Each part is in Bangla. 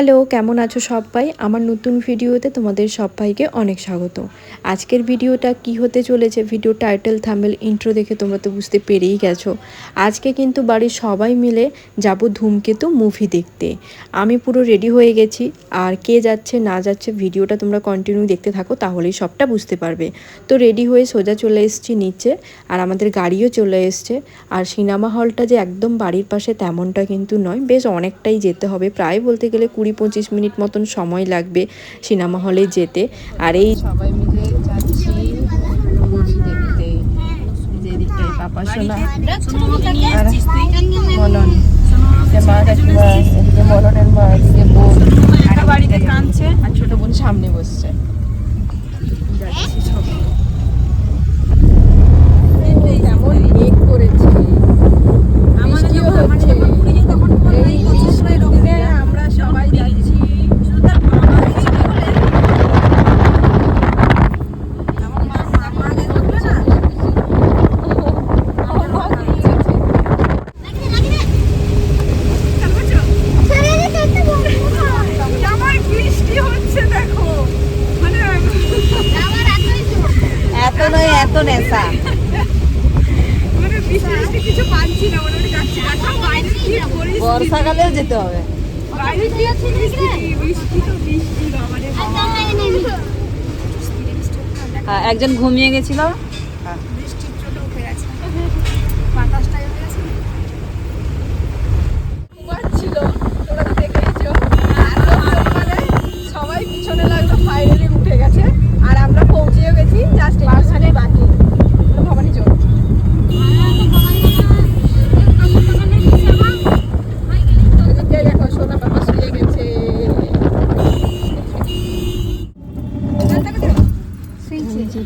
হ্যালো কেমন আছো সবাই? আমার নতুন ভিডিওতে তোমাদের সবাইকে অনেক স্বাগত। আজকের ভিডিওটা কি হতে চলেছে? ভিডিও টাইটেল থামেল ইন্ট্রো দেখে তোমরা তো বুঝতে পেরেই গেছো। আজকে কিন্তু বাড়ির সবাই মিলে যাব ধূমকেতু মুভি দেখতে। আমি পুরো রেডি হয়ে গেছি। আর কে যাচ্ছে, না যাচ্ছে ভিডিওটা তোমরা কন্টিনিউ দেখতে থাকো, তাহলেই সবটা বুঝতে পারবে। তো রেডি হয়ে সোজা চলে এসেছি নিচে, আর আমাদের গাড়িও চলে এসছে। আর সিনেমা হলটা যে একদম বাড়ির পাশে তেমনটা কিন্তু নয়, বেশ অনেকটাই যেতে হবে। প্রায় বলতে গেলে কুড়ি পঁচিশ মিনিট মতন সময় লাগবে সিনেমা হলে যেতে। আর এই সবাই মিলে যাচ্ছি মুভি দেখতে যে দিকটাই পাপা শোনা আর মলন যে মা কাকিমা এদিকে মলনের মা এদিকে বোন। একটা বাড়িতে কাঁদছে আর ছোট বোন সামনে বসছে। যাচ্ছি সবাই কেমন মেঘ করেছে বৃষ্টিও হচ্ছে এই বৃষ্টির দিনে আমরা সবাই যাচ্ছি এত নয় এত নেশা বর্ষাকালেও যেতে হবে। হ্যাঁ, একজন ঘুমিয়ে গেছিল।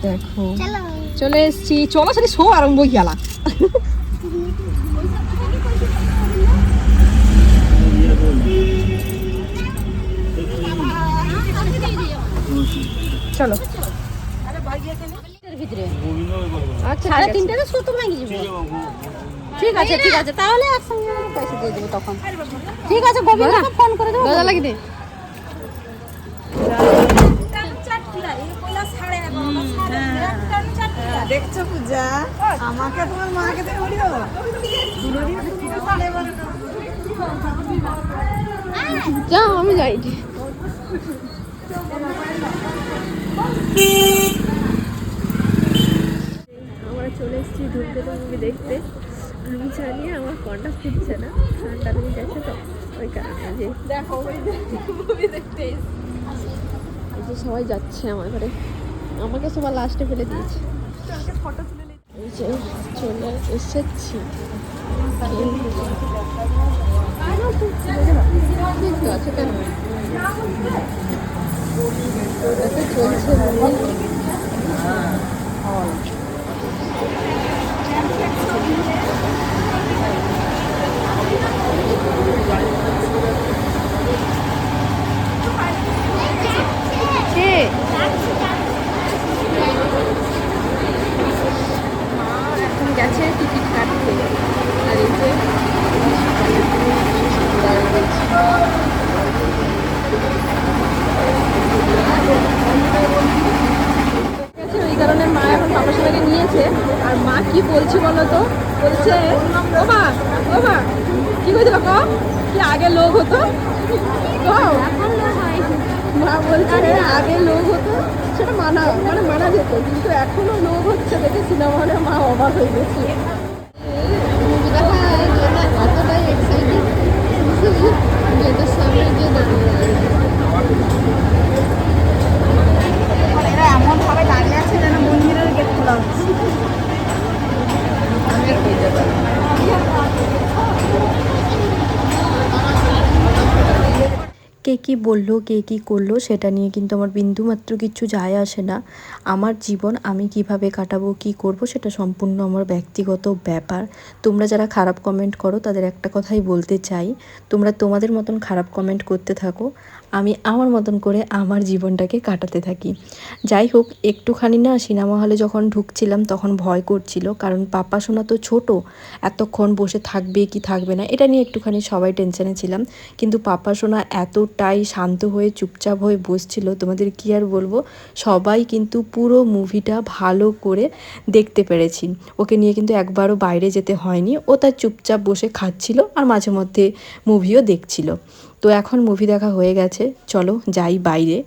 দেখো। চলে। এসছি। চলো সাথে শো আরম্ভ গেলা চলো। আচ্ছা সাড়ে তিনটাতে ঠিক আছে ঠিক আছে। তাহলে একসঙ্গে পয়সা দিয়ে দেবো তখন। ঠিক আছে গোবিন্দকে ফোন করে দেবো। দাদা লাগি দে। দেখছ পূজা? আমাকে তোমার মাকে যাও আমি যাই। আমরা চলে এসেছি ধূমকেতু মুভি দেখতে। আমি জানি আমার কন্টা ফুটছে না। ঠান্ডা লেগে গেছে তো? ওই কারণে যে। দেখো মুভি দেখতে এই যে সবাই যাচ্ছে আমার ঘরে। আমাকে সবার লাস্টে ফেলে দিয়েছে। এই চলে এসেছি চলছে movie। এখন গেছে টিকিট কাটতে আর এই যে দাঁড়িয়ে রয়েছে। গেছে, ওই কারণে মা এখন পাপার সবাইকে নিয়েছে আর মা কি বলছে বলো তো বলছে ও মা ও মা কি কইছিল ক কি আগে লোক হতো কও। মা বলছে আগে লোক হতো সেটা মানা মানে মানা যেত কিন্তু এখনও লোক হচ্ছে দেখে সিনেমা হলে মা অবাক হয়ে গেছে। এতটাই এক্সাইটেড গেটের সামনে গিয়ে কে কী বলল, কে কী করল, সেটা নিয়ে কিন্তু আমার বিন্দুমাত্র কিছু যায় আসে না। আমার জীবন আমি কীভাবে কাটাবো, কি করব, সেটা সম্পূর্ণ আমার ব্যক্তিগত ব্যাপার। তোমরা যারা খারাপ কমেন্ট করো, তাদের একটা কথাই বলতে চাই। তোমরা তোমাদের মতন খারাপ কমেন্ট করতে থাকো। আমি আমার মতন করে আমার জীবনটাকে কাটাতে থাকি। যাই হোক, একটুখানি না সিনেমা হলে যখন ঢুকছিলাম তখন ভয় করছিল, কারণ পাপা সোনা তো ছোট, এতক্ষণ বসে থাকবে কি থাকবে না, এটা নিয়ে একটুখানি সবাই টেনশনে ছিলাম। কিন্তু পাপা সোনা এতটাই শান্ত হয়ে চুপচাপ হয়ে বসছিল, তোমাদের কি আর বলব? সবাই কিন্তু পুরো মুভিটা ভালো করে দেখতে পেরেছি। ওকে নিয়ে কিন্তু একবারও বাইরে যেতে হয়নি, ও তার চুপচাপ বসে খাচ্ছিল আর মাঝে মধ্যে মুভিও দেখছিল। তো এখন মুভি দেখা হয়ে গেছে। চলো যাই বাইরে।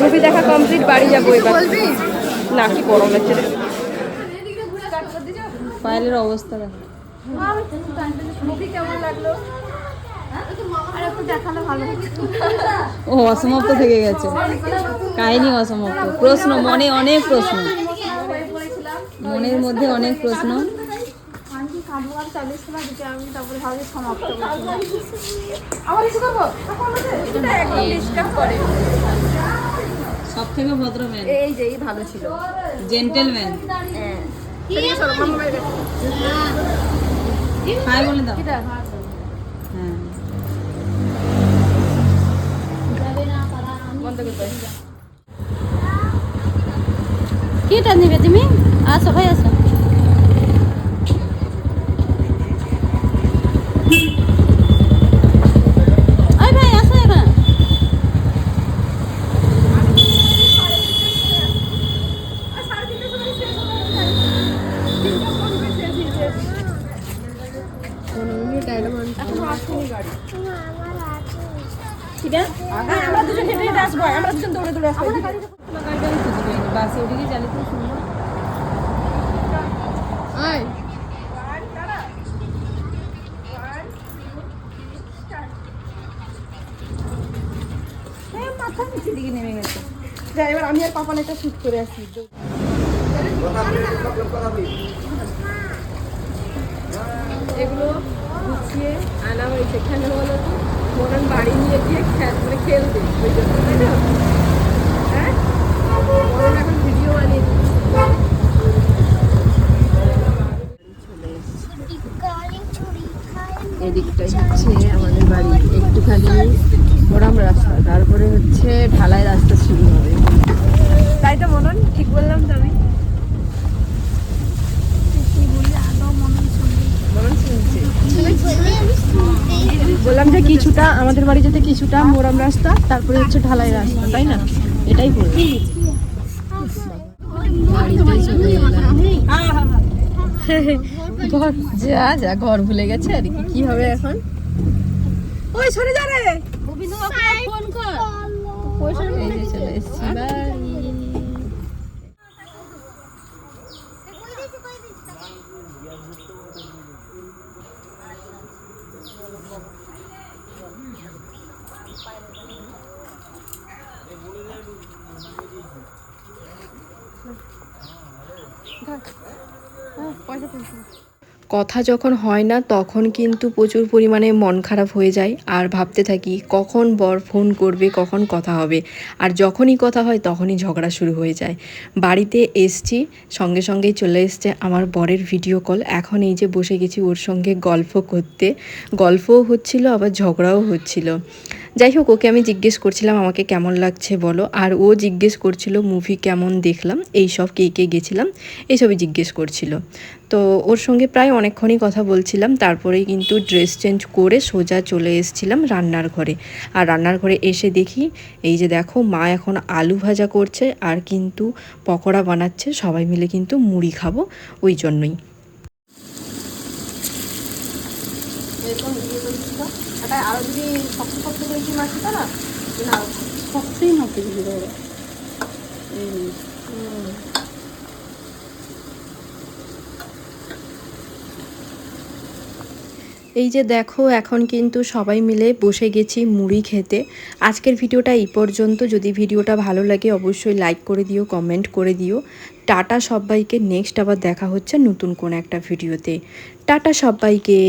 মুভি দেখা কমপ্লিট বাড়ি যাব এবার। না কি গরম লাগছে পায়েলের অবস্থা দেখো। ও অসমাপ্ত থেকে গেছে। কাহিনী অসমাপ্ত প্রশ্ন মনে অনেক প্রশ্ন। মনের মধ্যে অনেক প্রশ্ন। সব থেকে ভদ্রম্যান এই যে ভালো ছিল। জেন্টেলম্যান হাই বলে দাও হ্যাঁ কিটা নিবে তুমি আসো ভাই আসো ওই ভাই আসো এখানে বাসে উঠে গিয়ে চালিত সুন্দর। মাথা নিচের দিকে নেমে গেছে। যাই আমি আর পাপান একটা শুট করে আসি। এগুলো গুছিয়ে আনা হয়েছে। এখানে হলো তো বাড়ি নিয়ে গিয়ে খেল মানে খেলবে। ওই জন্য। হ্যাঁ? এদিকটাই হচ্ছে আমাদের বাড়ি একটুখানি মোরাম রাস্তা তারপরে হচ্ছে ঢালাই রাস্তা শুরু হবে। তাই তো মনন ঠিক বললাম তো আমি। বললাম যে কিছুটা আমাদের বাড়ি যেতে কিছুটা মোরাম রাস্তা তারপরে হচ্ছে ঢালাই রাস্তা তাই না? এটাই বললাম। ঘর যা যা ঘর ভুলে গেছে আর কি কি হবে এখন? ওই সরে যা রে। এই যে চলে এসেছি বাড়ি কথা যখন হয় না, তখন কিন্তু প্রচুর পরিমাণে মন খারাপ হয়ে যায় আর ভাবতে থাকি, কখন বর ফোন করবে, কখন কথা হবে। আর যখনই কথা হয়, তখনই ঝগড়া শুরু হয়ে যায়। বাড়িতে এসছি, সঙ্গে সঙ্গেই চলে এসছে আমার বরের ভিডিও কল এখন এই যে বসে গেছি ওর সঙ্গে গল্প করতে। গল্পও হচ্ছিল, আবার ঝগড়াও হচ্ছিল। যাই হোক, ওকে আমি জিজ্ঞেস করছিলাম, আমাকে কেমন লাগছে বলো? আর ও জিজ্ঞেস করছিল মুভি কেমন দেখলাম? এই সব কে কে গেছিলাম এইসবই জিজ্ঞেস করছিল। তো ওর সঙ্গে প্রায় অনেকক্ষণই কথা বলছিলাম, তারপরেই কিন্তু ড্রেস চেঞ্জ করে সোজা চলে এসেছিলাম রান্নার ঘরে। আর রান্নার ঘরে এসে দেখি, এই যে দেখো, মা এখন আলু ভাজা করছে আর কিন্তু পকোড়া বানাচ্ছে, সবাই মিলে কিন্তু মুড়ি খাব ওই জন্যই। মাছ না? এই যে দেখো, এখন কিন্তু সবাই মিলে বসে গেছি মুড়ি খেতে। আজকের ভিডিওটা এই পর্যন্ত। যদি ভিডিওটা ভালো লাগে, অবশ্যই লাইক করে দিও, কমেন্ট করে দিও। টাটা সবাইকে। নেক্সট আবার দেখা হচ্ছে নতুন কোন একটা ভিডিওতে। টাটা সবাইকে।